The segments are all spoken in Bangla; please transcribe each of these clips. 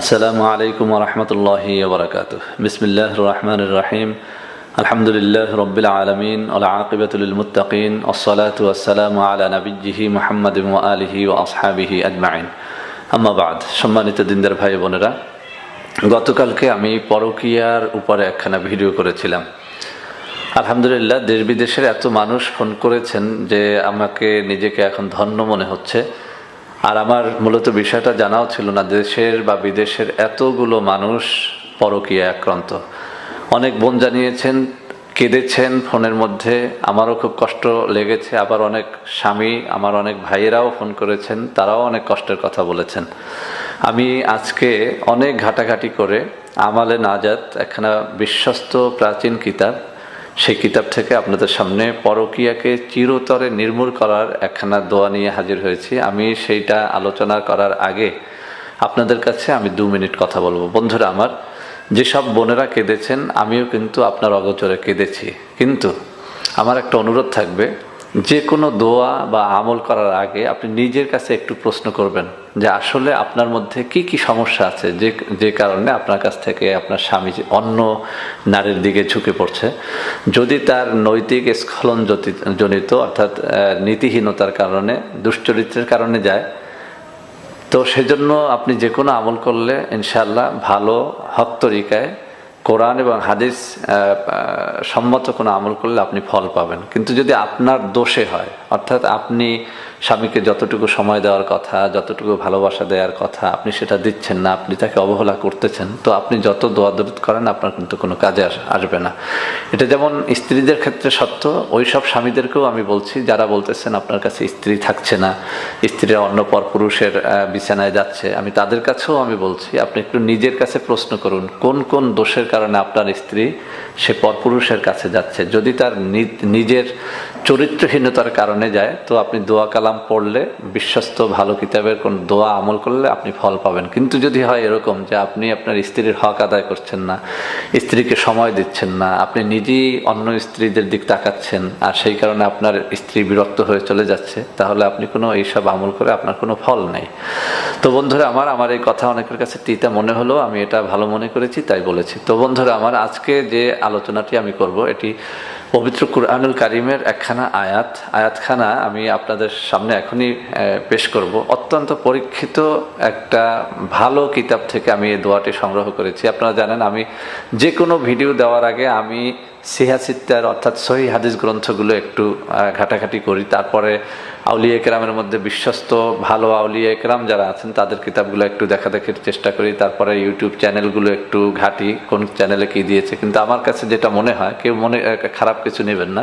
আসসালামু আলাইকুম রহমতুল্লাহ বরকাত বিসমিল্লাহ রহমান রাহিম। আলহামদুলিল্লাহ রবিল আলমিন আকিবাতুল মুতাকিন ওসলাত ওয়াসালাম আলা নবীজিহি মোহাম্মদ আলিহি ও আসহাবিহি আজমাইন। আম্মাবাদ সম্মানিত দিনদার ভাই বোনেরা, গতকালকে আমি পরকিয়ার উপরে একখানা ভিডিও করেছিলাম। আলহামদুলিল্লাহ, দেশ বিদেশের এত মানুষ ফোন করেছেন যে আমাকে নিজেকে এখন ধন্য মনে হচ্ছে। আর আমার মূলত বিষয়টা জানাও ছিল না, দেশের বা বিদেশের এতগুলো মানুষ পরকীয়া আক্রান্ত। অনেক বোন জানিয়েছেন, কেঁদেছেন ফোনের মধ্যে, আমারও খুব কষ্ট লেগেছে, আবার অনেক স্বামী, আমার অনেক ভাইয়েরাও ফোন করেছেন, তারাও অনেক কষ্টের কথা বলেছেন। আমি আজকে অনেক ঘাটাঘাটি করে আমালে নাজাত, একখানা বিশ্বস্ত প্রাচীন কিতাব সেই কিতাব থেকে আপনাদের সামনে পরকিয়াকে চিরতরে নির্মূল করার একখানা দোয়া নিয়ে হাজির হয়েছি। আমি সেইটা আলোচনা করার আগে আপনাদের কাছে আমি দু মিনিট কথা বলব। বন্ধুরা আমার, যেসব বোনেরা কেঁদেছেন, আমিও কিন্তু আপনার অগোচরে কেঁদেছি। কিন্তু আমার একটা অনুরোধ থাকবে, যে কোনো দোয়া বা আমল করার আগে আপনি নিজের কাছে একটু প্রশ্ন করবেন। যে আসলে আপনার মধ্যে কি কি সমস্যা আছে? যে যে কারণে আপনার কাছ থেকে আপনার স্বামী অন্য নারীর দিকে ঝুঁকে পড়ছে। যদি তার নৈতিক স্খলন জনিত অর্থাৎ নীতিহীনতার কারণে, দুশ্চরিত্রের কারণে যায়, তো সেজন্য আপনি যে কোনো আমল করলে ইনশাল্লাহ ভালো হক তরিকায় কোরআন এবং হাদিস সম্মত কোনো আমল করলে আপনি ফল পাবেন। কিন্তু যদি আপনার দোষে হয়, অর্থাৎ আপনি স্বামীকে যতটুকু সময় দেওয়ার কথা, যতটুকু ভালোবাসা দেওয়ার কথা, আপনি সেটা দিচ্ছেন না, আপনি তাকে অবহেলা করতেছেন, তো আপনি যত দোয়া দরুদ করেন, আপনার কিন্তু কোনো কাজে আসবে না। এটা যেমন স্ত্রীদের ক্ষেত্রে সত্য ওই সব স্বামীদেরকেও আমি বলছি, যারা বলতেছেন আপনার কাছে স্ত্রী থাকছে না, স্ত্রীরা অন্য পর পুরুষের বিছানায় যাচ্ছে, আমি তাদের কাছেও আমি বলছি, আপনি একটু নিজের কাছে প্রশ্ন করুন, কোন কোন দোষের কারণে আপনার স্ত্রী সে পরপুরুষের কাছে যাচ্ছে? যদি তার নিজের চরিত্রহীনতার কারণে যায়, তো আপনি দোয়া কালাম পড়লে, বিশ্বস্ত, ভালো কিতাবের কোন দোয়া আমল করলে আপনি ফল পাবেন। কিন্তু যদি হয় এরকম যে আপনি আপনার স্ত্রীর হক আদায় করছেন না, স্ত্রীকে সময় দিচ্ছেন না, আপনি নিজেই অন্য স্ত্রীদের দিক তাকাচ্ছেন, আর সেই কারণে আপনার স্ত্রী বিরক্ত হয়ে চলে যাচ্ছে, তাহলে আপনি কোনো এইসব আমল করে আপনার কোনো ফল নেই। তো বন্ধুরা আমার আমার এই কথা অনেকের কাছে তিতা মনে হলো, আমি এটা ভালো মনে করেছি, তাই বলেছি। তো বন্ধুরা আমার আজকে যে আলোচনাটি আমি করব, এটি পবিত্র কুরআনুল কারিমের একখানা আয়াত। আয়াতখানা আমি আপনাদের সামনে এখনই পেশ করব। অত্যন্ত পরীক্ষিত একটা ভালো কিতাব থেকে আমি এই দোয়াটি সংগ্রহ করেছি। আপনারা জানেন, আমি যে কোনো ভিডিও দেওয়ার আগে আমি সিহাসিত্তার অর্থাৎ সহি হাদিস গ্রন্থগুলো একটু ঘাটাঘাটি করি। তারপরে আউলিয়া একরামের মধ্যে বিশ্বস্ত, ভালো আউলিয়া একরাম যারা আছেন, তাদের কিতাবগুলো একটু দেখা দেখির চেষ্টা করি। তারপরে ইউটিউব চ্যানেলগুলো একটু ঘাটি, কোন চ্যানেলে কি দিয়েছে। কিন্তু আমার কাছে যেটা মনে হয়, কেউ মনে খারাপ কিছু নেবেন না।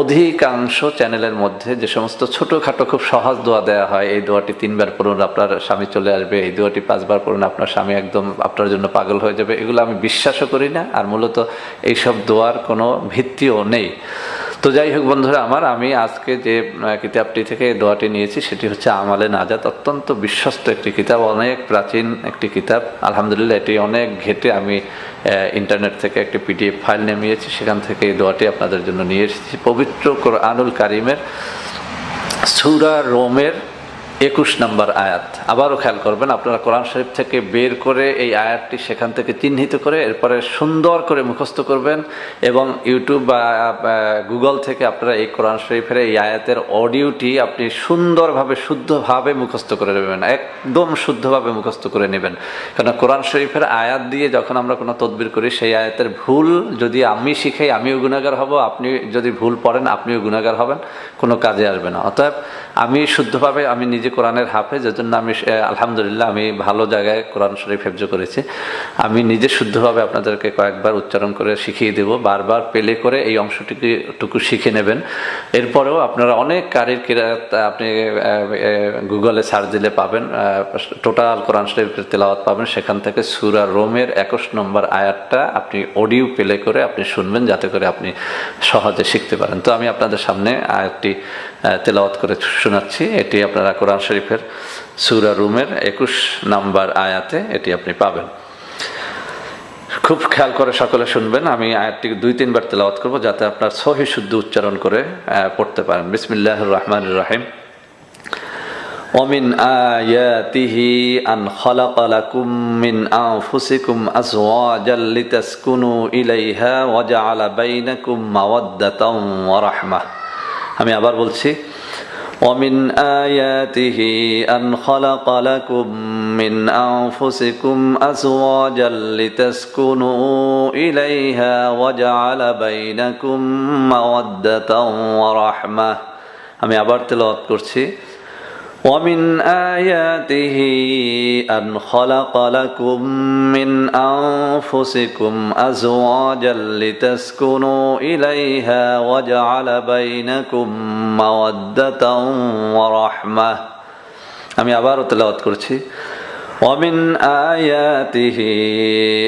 অধিকাংশ চ্যানেলের মধ্যে যে সমস্ত ছোটোখাটো খুব সহজ দোয়া দেওয়া হয়, এই দোয়াটি তিনবার পড়ুন, আপনার স্বামী চলে আসবে, এই দোয়াটি পাঁচবার পড়ুন, আপনার স্বামী একদম আপনার জন্য পাগল হয়ে যাবে। এগুলো আমি বিশ্বাসও করি না, আর মূলত এইসব দোয়ার কোনো ভিত্তিও নেই। তো যাই হোক বন্ধুরা, আমার, আমি আজকে যে কিতাবটি থেকে দোয়াটি নিয়েছি, সেটি হচ্ছে আমালে নাজাত, অত্যন্ত বিশ্বস্ত একটি কিতাব, অনেক প্রাচীন একটি কিতাব। আলহামদুলিল্লাহ, এটি অনেক ঘেটে আমি ইন্টারনেট থেকে একটি পিডিএফ ফাইল নামিয়েছি, সেখান থেকে এই দোয়াটি আপনাদের জন্য নিয়ে এসেছি। পবিত্র আনুল কারিমের সুরা রোমের একুশ নম্বর আয়াত। আবারও খেয়াল করবেন, আপনারা কোরআন শরীফ থেকে বের করে এই আয়াতটি সেখান থেকে চিহ্নিত করে এরপরে সুন্দর করে মুখস্থ করবেন এবং ইউটিউব বা গুগল থেকে আপনারা এই কোরআন শরীফের এই আয়াতের অডিওটি আপনি সুন্দরভাবে, শুদ্ধভাবে মুখস্থ করে নেবেন, একদম শুদ্ধভাবে মুখস্থ করে নেবেন। কেন কোরআন শরীফের আয়াত দিয়ে যখন আমরা কোনো তদবির করি, সেই আয়াতের ভুল যদি আমি শিখাই, আমিও গুণাগার হব, আপনি যদি ভুল পড়েন, আপনিও গুণাগার হবেন, কোনো কাজে আসবে না। অতএব আমি শুদ্ধভাবে, আমি নিজে কোরআনের হাফেজ, এজন্য আমি আলহামদুলিল্লাহ, আমি ভালো জায়গায় কোরআন শরীফ হেফজ করেছি। আমি নিজে শুদ্ধভাবে আপনাদেরকে কয়েকবার উচ্চারণ করে শিখিয়ে দেব, বারবার পেলে করে এই অংশটিকে টুকু শিখে নেবেন। এরপরেও আপনারা অনেক কারির কিরাত আপনি গুগলে সার্চ দিলে পাবেন টোটাল কোরআন শরীফের তেলাওয়াত পাবেন। সেখান থেকে সুরা রোমের একুশ নম্বর আয়াতটা আপনি অডিও পেলে করে আপনি শুনবেন, যাতে করে আপনি সহজে শিখতে পারেন। তো আমি আপনাদের সামনে আয়াতটি তেলাওয়াত করে শোনাচ্ছি এটি আপনারা কোরআন শরীফের সুরা রুমের একুশ নাম্বার আয়াতে এটি আপনি পাবেন খুব খেয়াল করে সকলে শুনবেন আমি আয়াতটি দুই তিনবার তেলাওয়াত করবো যাতে আপনার সহি শুদ্ধ উচ্চারণ করে পড়তে পারেন বিসমিল্লাহ রহমান রাহিম ومن آياته أن خلق لكم من أنفسكم أزواجا لتسكنوا إليها وجعل بينكم مودة ورحمة আমি আবার বলছি ومن آياته أن خلق لكم من أنفسكم أزواجا لتسكنوا إليها وجعل بينكم مودة ورحمة আমি আবার তেলাওয়াত করছি ومن آياته أن خلق لكم من أنفسكم أزواجا لتسكنوا إليها وجعل بينكم مودة ورحمة আমি আবারও তেলাওয়াত করছি ومن آياته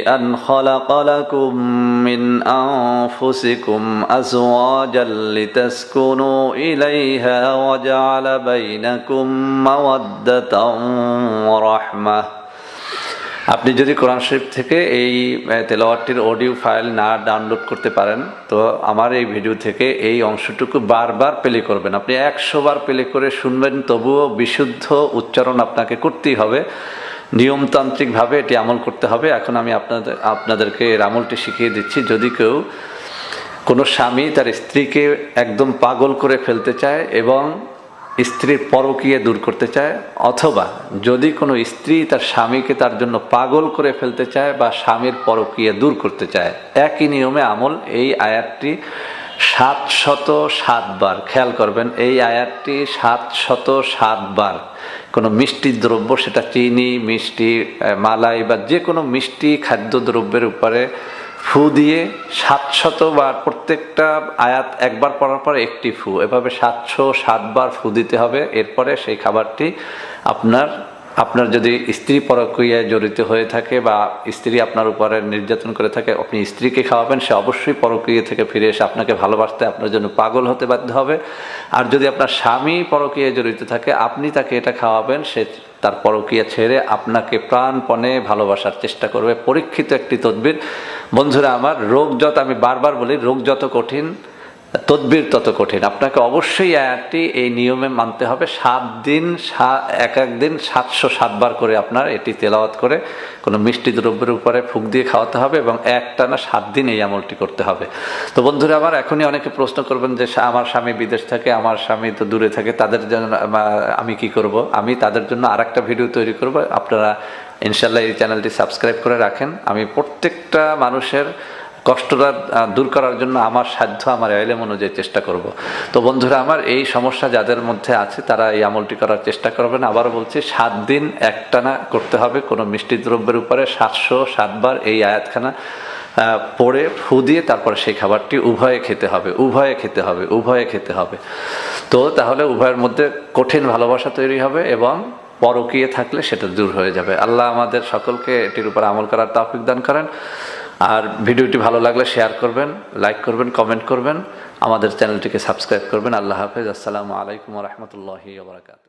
أن خلق لكم من أنفسكم أزواجا لتسكنوا إليها وجعل بينكم مودة ورحمة আপনি যদি কোরআন শরীফ থেকে এই তেলাওয়াতটির অডিও ফাইল না ডাউনলোড করতে পারেন তো আমার এই ভিডিও থেকে এই অংশটুকু বারবার প্লে করবেন আপনি একশো বার প্লে করে শুনবেন তবুও বিশুদ্ধ উচ্চারণ আপনাকে করতেই হবে নিয়মতান্ত্রিকভাবে এটি আমল করতে হবে। এখন আমি আপনাদের, আপনাদেরকে এর আমলটি শিখিয়ে দিচ্ছি। যদি কেউ কোনো স্বামী তার স্ত্রীকে একদম পাগল করে ফেলতে চায় এবং স্ত্রীর পরকীয় দূর করতে চায়, অথবা যদি কোনো স্ত্রী তার স্বামীকে তার জন্য পাগল করে ফেলতে চায় বা স্বামীর পরকীয় দূর করতে চায়, একই নিয়মে আমল। এই আয়াতটি সাত শত সাতবার খেয়াল করবেন, এই আয়াতটি সাত শত সাতবার কোনো মিষ্টি দ্রব্য, সেটা চিনি, মিষ্টি মালাই বা যে কোনো মিষ্টি খাদ্য দ্রব্যের উপরে ফু দিয়ে সাতশত বার, প্রত্যেকটা আয়াত একবার পড়ার পর একটি ফু। এভাবে সাতশো সাতবার ফু দিতে হবে। এরপরে সেই খাবারটি আপনার আপনার যদি স্ত্রী পরক্রিয়ায় জড়িত হয়ে থাকে বা স্ত্রী আপনার উপরে নির্যাতন করে থাকে, আপনি স্ত্রীকে খাওয়াবেন, সে অবশ্যই পরক্রিয়া থেকে ফিরে এসে আপনাকে ভালোবাসতে আপনার জন্য পাগল হতে বাধ্য হবে। আর যদি আপনার স্বামী পরক্রিয়ায় জড়িত থাকে, আপনি তাকে এটা খাওয়াবেন, সে তার পরক্রিয়া ছেড়ে আপনাকে প্রাণপণে ভালোবাসার চেষ্টা করবে। পরীক্ষিত একটি তদবির। বন্ধুরা আমার, রোগ যত, আমি বারবার বলি, রোগ যত কঠিন তদবির তত কঠিন। আপনাকে অবশ্যই আয়াতটি এই নিয়মে মানতে হবে। সাত দিন এক এক দিন সাতশো সাতবার করে আপনার এটি তেলাওয়াত করে কোনো মিষ্টি দ্রব্যের উপরে ফুক দিয়ে খাওয়াতে হবে এবং একটানা সাত দিন এই আমলটি করতে হবে। তো বন্ধুরা, আমার এখনই অনেকে প্রশ্ন করবেন যে আমার স্বামী বিদেশ থাকে, আমার স্বামী তো দূরে থাকে, তাদের জন্য আমি কি করব? আমি তাদের জন্য আর একটা ভিডিও তৈরি করব। আপনারা ইনশাল্লাহ এই চ্যানেলটি সাবস্ক্রাইব করে রাখেন। আমি প্রত্যেকটা মানুষের কষ্টটা দূর করার জন্য আমার সাধ্য, আমার এলেম অনুযায়ী চেষ্টা করব। তো বন্ধুরা, আমার এই সমস্যা যাদের মধ্যে আছে, তারা এই আমলটি করার চেষ্টা করবেন। আবার বলছি, সাত দিন একটানা করতে হবে কোনো মিষ্টি দ্রব্যের উপরে। সাতশো সাতবার এই আয়াতখানা পড়ে, ফু দিয়ে তারপরে সেই খাবারটি উভয়ে খেতে হবে, উভয়ে খেতে হবে, উভয়ে খেতে হবে। তো তাহলে উভয়ের মধ্যে কঠিন ভালোবাসা তৈরি হবে এবং পরকীয়ে থাকলে সেটা দূর হয়ে যাবে। আল্লাহ আমাদের সকলকে এটির উপর আমল করার তাফিক দান করেন। আর ভিডিওটি ভালো লাগলে শেয়ার করবেন লাইক করবেন কমেন্ট করবেন। আমাদের চ্যানেলটিকে সাবস্ক্রাইব করবেন। আল্লাহ হাফেজ। আসসালামু আলাইকুম রহমতুল্লাহি বারকাত